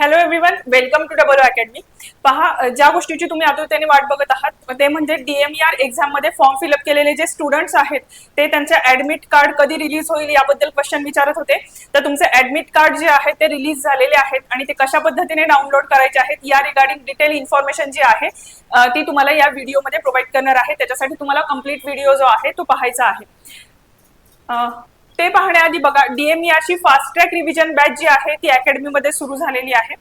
Hello everyone welcome to double academy पहा ज्या गोष्टीची तुम्ही आतुरतेने वाट बघत आहात ते म्हणजे डीएमईआर एक्झाममध्ये फॉर्म फिलअप केलेले जे स्टुडंट्स आहेत ते त्यांचे ऍडमिट कार्ड कधी रिलीज होईल याबद्दल क्वेश्चन विचारत होते. तर तुमचे ऍडमिट कार्ड जे आहे ते रिलीज झालेले आहेत आणि ते कशा पद्धतीने डाउनलोड करायचे आहेत या रिगार्डिंग डिटेल इन्फॉर्मेशन जी आहे ती तुम्हाला या व्हिडिओमध्ये प्रोव्हाइड करणार आहे. त्याच्यासाठी तुम्हाला कंप्लीट व्हिडिओ जो आहे तो पाहायचा आहे. ते पाहण्याआधी बघा डीएमईआरची फास्ट ट्रॅक रिव्हिजन बॅच जी आहे ती अकॅडमीमध्ये सुरू झालेली आहे.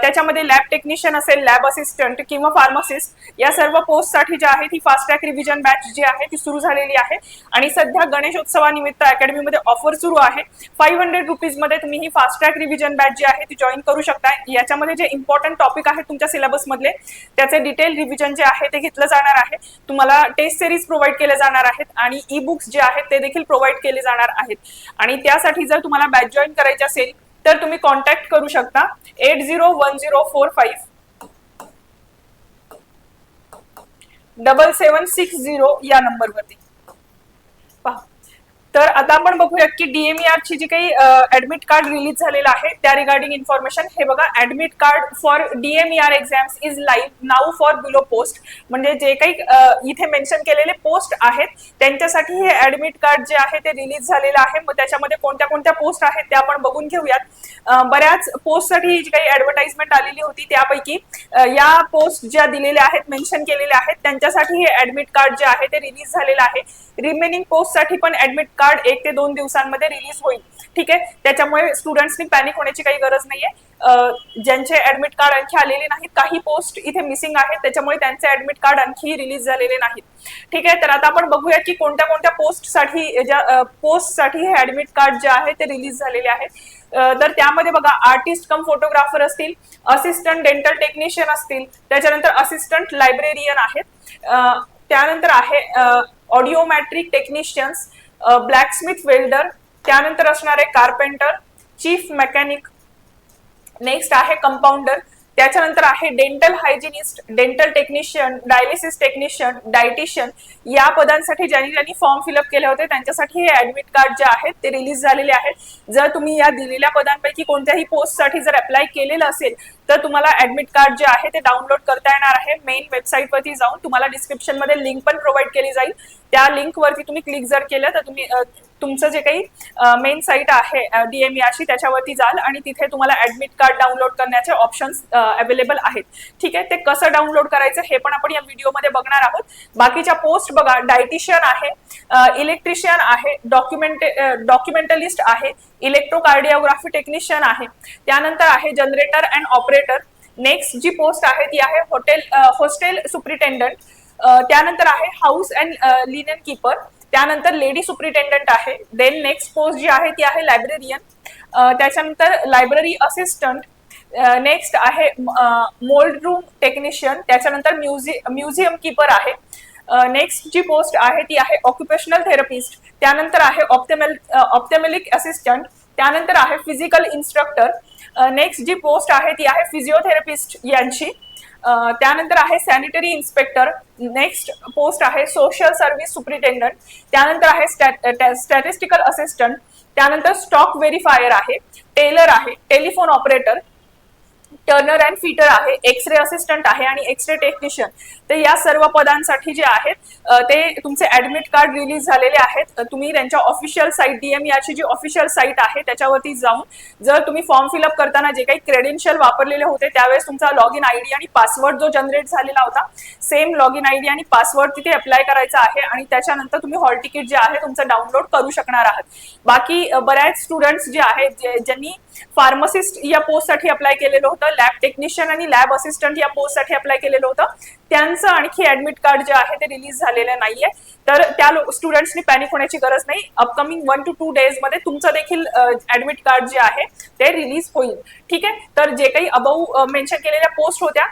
त्याच्यामध्ये लॅब टेक्निशियन असेल लॅब असिस्टंट किंवा फार्मासिस्ट या सर्व पोस्टसाठी जी आहे ती फास्ट ट्रॅक रिव्हिजन बॅच जी आहे ती सुरू झालेली आहे. आणि सध्या गणेशोत्सवानिमित्त अकॅडमीमध्ये ऑफर सुरू आहे. फाईव्ह हंड्रेड रुपीजमध्ये तुम्ही ही फास्ट ट्रॅक रिव्हिजन बॅच जी आहे ती जॉईन करू शकता याच्यामध्ये जे इम्पॉर्टंट टॉपिक आहेत तुमच्या सिलेबसमधले त्याचे डिटेल रिव्हिजन जे आहे ते घेतलं जाणार आहे. तुम्हाला टेस्ट सिरीज प्रोव्हाइड केले जाणार आहेत. आणि ई बुक्स जे आहेत ते देखील प्रोव्हाइड केले जाणार आहेत. आणि त्यासाठी जर तुम्हाला बॅच जॉईन करायची असेल तर तुम्ही कॉन्टॅक्ट करू शकता. Eight zero one zero four five double seven six zero या नंबरवरती. पहा. तर आता आपण बघूया की डीएमईआर ची जी काही ऍडमिट कार्ड रिलीज झालेलं आहे त्या रिगार्डिंग इन्फॉर्मेशन हे बघा admit card for DMER exams is live now for below post म्हणजे जे काही इथे मेन्शन केलेले पोस्ट आहेत त्यांच्यासाठी हे ऍडमिट कार्ड जे आहे ते रिलीज झालेलं आहे. मग त्याच्यामध्ये कोणत्या कोणत्या पोस्ट आहेत त्या आपण बघून घेऊयात. बऱ्याच पोस्टसाठी जी काही ऍडव्हर्टाइजमेंट आलेली होती त्यापैकी या पोस्ट ज्या दिलेल्या आहेत मेन्शन केलेल्या आहेत त्यांच्यासाठी हे ऍडमिट कार्ड जे आहे ते रिलीज झालेलं आहे. रिमेनिंग पोस्टसाठी पण ऍडमिट कार्ड एक ते दोन दिवसांमध्ये रिलीज होईल. ठीक आहे? त्याच्यामुळे स्टुडंट्सनी पॅनिक होण्याची काही गरज नाहीये. ज्यांचे ऍडमिट कार्ड आणखी आलेले नाहीत काही पोस्ट इथे मिसिंग आहेत. त्याच्यामुळे त्यांचे ऍडमिट कार्ड आणखी रिलीज झालेले नाहीत. ठीक आहे? तर आता आपण बघूया की कोणत्या कोणत्या पोस्टसाठी ज्या पोस्टसाठी हे ऍडमिट कार्ड जे आहे ते रिलीज झालेले आहेत. तर त्यामध्ये बघा आर्टिस्ट कम फोटोग्राफर असतील असिस्टंट डेंटल टेक्निशियन असतील त्याच्यानंतर असिस्टंट लायब्रेरियन आहेत. त्यानंतर आहे ऑडिओमॅट्रिक टेक्निशियन्स ब्लॅकस्मिथ वेल्डर त्यानंतर असणार आहे कार्पेंटर चीफ मेकॅनिक नेक्स्ट आहे कंपाऊंडर त्याच्यानंतर आहे dental hygienist dental technician dialysis technician dietitian या पदांसाठी ज्यांनी ज्यांनी फॉर्म फिलअप केले होते त्यांच्यासाठी हे ऍडमिट कार्ड जे आहेत ते रिलीज झालेले आहेत. जर तुम्ही या दिलेल्या पदांपैकी कोणत्याही पोस्टसाठी जर अप्लाय केलेलं असेल तर तुम्हाला ऍडमिट कार्ड जे आहे ते डाउनलोड करता येणार आहे. मेन वेबसाईटवरती जाऊन तुम्हाला डिस्क्रिप्शनमध्ये लिंक पण प्रोव्हाइड केली जाईल. त्या लिंकवरती तुम्ही क्लिक जर केलं तर तुम्ही तुमचं जे काही मेन साईट आहे डीएमईआरची त्याच्यावरती जाल आणि तिथे तुम्हाला ऍडमिट कार्ड डाउनलोड करण्याचे ऑप्शन्स अवेलेबल आहेत. ठीक आहे? ते कसं डाउनलोड करायचं हे पण आपण या व्हिडिओमध्ये बघणार आहोत. बाकीच्या पोस्ट बघा डायटिशियन आहे इलेक्ट्रिशियन आहे डॉक्युमेंट डॉक्युमेंटलिस्ट आहे इलेक्ट्रोकार्डिओग्राफी टेक्निशियन आहे त्यानंतर आहे जनरेटर अँड ऑपरेटर नेक्स्ट जी पोस्ट आहे ती आहे हॉटेल हॉस्टेल सुप्रिटेंडंट त्यानंतर आहे हाऊस अँड लिनन कीपर त्यानंतर लेडी सुप्रिटेंडंट आहे. देन नेक्स्ट पोस्ट जी आहे ती आहे लायब्रेरियन त्याच्यानंतर लायब्ररी असिस्टंट नेक्स्ट आहे मोल्ड रूम टेक्निशियन त्याच्यानंतर म्युझि म्युझियम कीपर आहे. नेक्स्ट जी पोस्ट आहे ती आहे ऑक्युपेशनल थेरपिस्ट त्यानंतर आहे ऑप्टेमेल ऑप्टेमेलिक असिस्टंट त्यानंतर आहे फिजिकल इन्स्ट्रक्टर नेक्स्ट जी पोस्ट आहे ती आहे फिजिओथेरपिस्ट यांची. त्यानंतर आहे सॅनिटरी इन्स्पेक्टर नेक्स्ट पोस्ट आहे सोशल सर्व्हिस सुप्रिटेंडंट त्यानंतर आहे स्टॅटिस्टिकल असिस्टंट त्यानंतर स्टॉक व्हेरीफायर आहे टेलर आहे telephone operator turner and fitter आहे. एक्स रे असिस्टंट आहे आणि एक्स रे टेक्निशियन तर या सर्व पदांसाठी जे आहेत ते तुमचे ऍडमिट कार्ड रिलीज झालेले आहेत. तुम्ही त्यांच्या ऑफिशियल साईट डीएमईआरची जी ऑफिशियल साईट आहे त्याच्यावरती जाऊन जर तुम्ही फॉर्म फिलअप करताना जे काही क्रेडेन्शियल वापरलेले होते त्यावेळेस तुमचा लॉग इन आयडी आणि पासवर्ड जो जनरेट झालेला होता सेम लॉग इन आयडी आणि पासवर्ड तिथे अप्लाय करायचा आहे आणि त्याच्यानंतर तुम्ही हॉल तिकीट जे आहे तुमचं डाउनलोड करू शकणार आहात. बाकी बऱ्याच स्टुडंट्स जे आहेत ज्यांनी फार्मसिस्ट या पोस्टसाठी अप्लाय केलेलं होतं लॅब टेक्निशियन आणि लॅब असिस्टंट या पोस्टसाठी अप्लाय केलेलं होतं. त्यांचं आणखी ऍडमिट कार्ड जे आहे ते रिलीज झालेलं नाहीये. तर त्या स्टुडंट्सनी पॅनिक होण्याची गरज नाही. अपकमिंग वन टू टू डेजमध्ये तुमचं देखील ऍडमिट कार्ड जे आहे ते रिलीज होईल. ठीक आहे? तर जे काही अबाऊ मेन्शन केलेल्या पोस्ट होत्या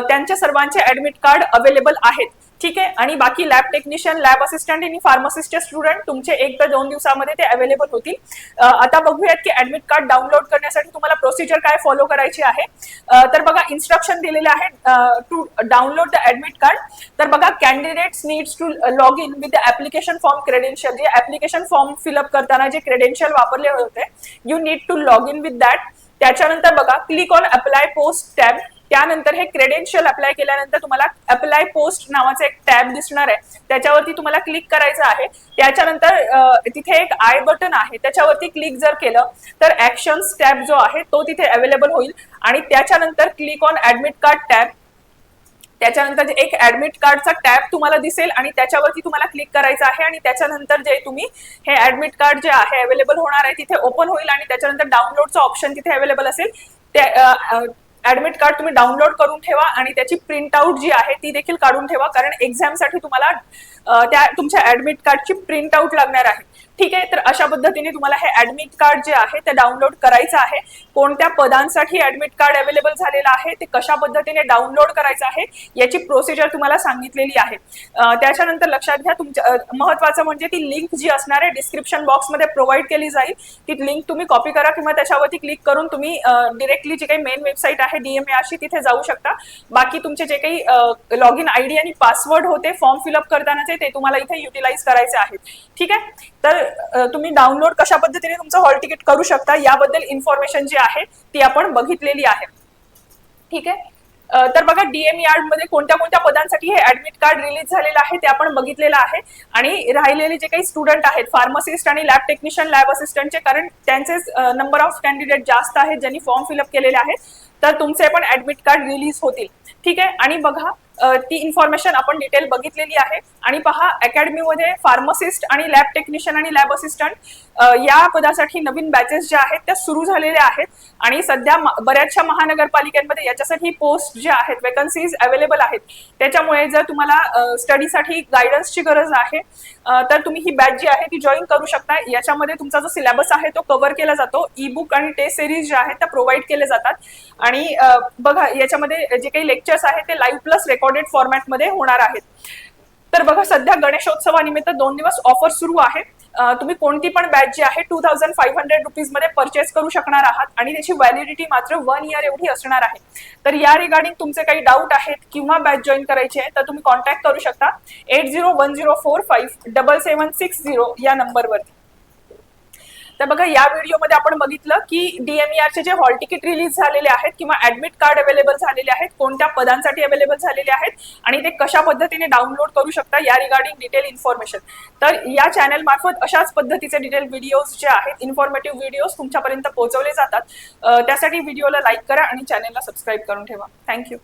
त्यांच्या सर्वांचे ऍडमिट कार्ड अवेलेबल आहेत. ठीक आहे? आणि बाकी लॅब टेक्निशियन लॅब असिस्टंट आणि फार्मासिस्टचे स्टुडंट तुमचे एक ते दोन दिवसामध्ये ते अवेलेबल होतील. आता बघूयात की ऍडमिट कार्ड डाउनलोड करण्यासाठी तुम्हाला प्रोसिजर काय फॉलो करायची आहे. तर बघा इन्स्ट्रक्शन दिलेले आहे to download the admit card तर बघा candidates needs to log in with the application form credential जे ऍप्लिकेशन फॉर्म फिलअप करताना जे क्रेडेन्शियल वापरले होते you need to log in with that त्याच्यानंतर बघा click on apply post tab त्यानंतर हे क्रेडेन्शियल अप्लाय केल्यानंतर तुम्हाला अप्लाय पोस्ट नावाचं एक टॅब दिसणार आहे. त्याच्यावरती तुम्हाला क्लिक करायचं आहे. त्याच्यानंतर तिथे एक आय बटन आहे. त्याच्यावरती क्लिक जर केलं तर ऍक्शन्स टॅब जो आहे तो तिथे अवेलेबल होईल. आणि त्याच्यानंतर click on admit card tab. त्याच्यानंतर जे एक ऍडमिट कार्डचा टॅब तुम्हाला दिसेल आणि त्याच्यावरती तुम्हाला क्लिक करायचं आहे आणि त्याच्यानंतर जे तुम्ही हे ऍडमिट कार्ड जे आहे अवेलेबल होणार आहे तिथे ओपन होईल आणि त्याच्यानंतर डाउनलोडचं ऑप्शन तिथे अवेलेबल असेल. त्या ऍडमिट कार्ड तुम्ही डाउनलोड करून ठेवा आणि त्याची प्रिंट आउट जी आहे ती देखील काढून ठेवा कारण एक्झामसाठी तुम्हाला त्या तुमच्या ऍडमिट कार्डची प्रिंट आउट लागणार आहे. ठीक आहे तर अशा पद्धतीने तुम्हाला हे ऍडमिट कार्ड जे आहे ते डाउनलोड करायचं आहे. कोणत्या पदांसाठी ऍडमिट कार्ड अवेलेबल झालेलं आहे ते कशा पद्धतीने डाउनलोड करायचं आहे याची प्रोसिजर तुम्हाला सांगितलेली आहे. त्याच्यानंतर लक्षात घ्या तुमच्या महत्वाचं म्हणजे ती लिंक जी असणार आहे डिस्क्रिप्शन बॉक्समध्ये प्रोव्हाइड केली जाईल. ती लिंक तुम्ही कॉपी करा किंवा त्याच्यावरती क्लिक करून तुम्ही डिरेक्टली जी काही मेन वेबसाईट आहे डीएमए अशी तिथे जाऊ शकता. बाकी तुमचे जे काही लॉग इन आय डी आणि पासवर्ड होते फॉर्म फिलअप करतानाचे ते तुम्हाला इथे युटिलाइज करायचे आहेत. ठीक आहे? तर तुम्ही डाउनलोड कशा पद्धतीने तुमचं हॉल तिकीट करू शकता याबद्दल इन्फॉर्मेशन जी आहे ती आपण बघितलेली आहे. ठीक आहे? तर बघा डीएम यार्डमध्ये कोणत्या कोणत्या पदांसाठी हे ऍडमिट कार्ड रिलीज झालेलं आहे ते आपण बघितलेलं आहे. आणि राहिलेले जे काही स्टुडंट आहेत फार्मसिस्ट आणि लॅब टेक्निशियन लॅब असिस्टंटचे कारण त्यांचे नंबर ऑफ कॅन्डिडेट जास्त आहेत ज्यांनी फॉर्म फिलअप केलेले आहेत तर तुमचे पण ऍडमिट कार्ड रिलीज होतील. ठीक आहे? आणि बघा ती इन्फॉर्मेशन आपण डिटेल बघितलेली आहे. आणि पहा अकॅडमीमध्ये फार्मसिस्ट आणि लॅब टेक्निशियन आणि लॅब असिस्टंट या पदासाठी नवीन बॅचेस ज्या आहेत त्या सुरू झालेल्या आहेत. आणि सध्या बऱ्याचशा महानगरपालिकांमध्ये याच्यासाठी पोस्ट ज्या आहेत वेकन्सीज अवेलेबल आहेत. त्याच्यामुळे जर तुम्हाला स्टडीसाठी गायडन्सची गरज आहे तर तुम्ही ही बॅच जी आहे ती जॉईन करू शकता. याच्यामध्ये तुमचा जो सिलेबस आहे तो कव्हर केला जातो. ई बुक आणि टेस्ट सिरीज ज्या आहेत त्या प्रोव्हाइड केले जातात. आणि बघा याच्यामध्ये जे काही लेक्चर्स आहेत ते लाईव्ह प्लस रेकॉर्ड रेकॉर्डेड फॉर्मॅटमध्ये होणार आहेत. तर बघा सध्या गणेशोत्सवानिमित्त दोन दिवस ऑफर सुरू आहे. तुम्ही कोणती पण बॅच जी आहे टू थाउजंड फाईव्ह हंड्रेड रुपीजमध्ये परचेस करू शकणार आहात आणि त्याची व्हॅलिडिटी मात्र वन इयर एवढी असणार आहे. तर या रिगार्डिंग तुमचे काही डाऊट आहेत किंवा बॅच जॉईन करायची आहे तर तुम्ही कॉन्टॅक्ट करू शकता. Eight zero one zero four five double seven six zero या नंबरवरती तर बघा या व्हिडिओमध्ये आपण बघितलं की डीएमईआरचे जे हॉल तिकीट रिलीज झालेले आहेत किंवा ऍडमिट कार्ड अवेलेबल झालेले आहेत कोणत्या पदांसाठी अवेलेबल झालेले आहेत आणि ते कशा पद्धतीने डाउनलोड करू शकता या रिगार्डिंग डिटेल इन्फॉर्मेशन तर या चॅनल मार्फत अशाच पद्धतीचे डिटेल व्हिडिओज जे आहेत इन्फॉर्मेटिव्ह व्हिडिओज तुमच्यापर्यंत पोहोचवले जातात. त्यासाठी व्हिडिओला लाईक करा आणि चॅनलला सबस्क्राईब करून ठेवा. थँक्यू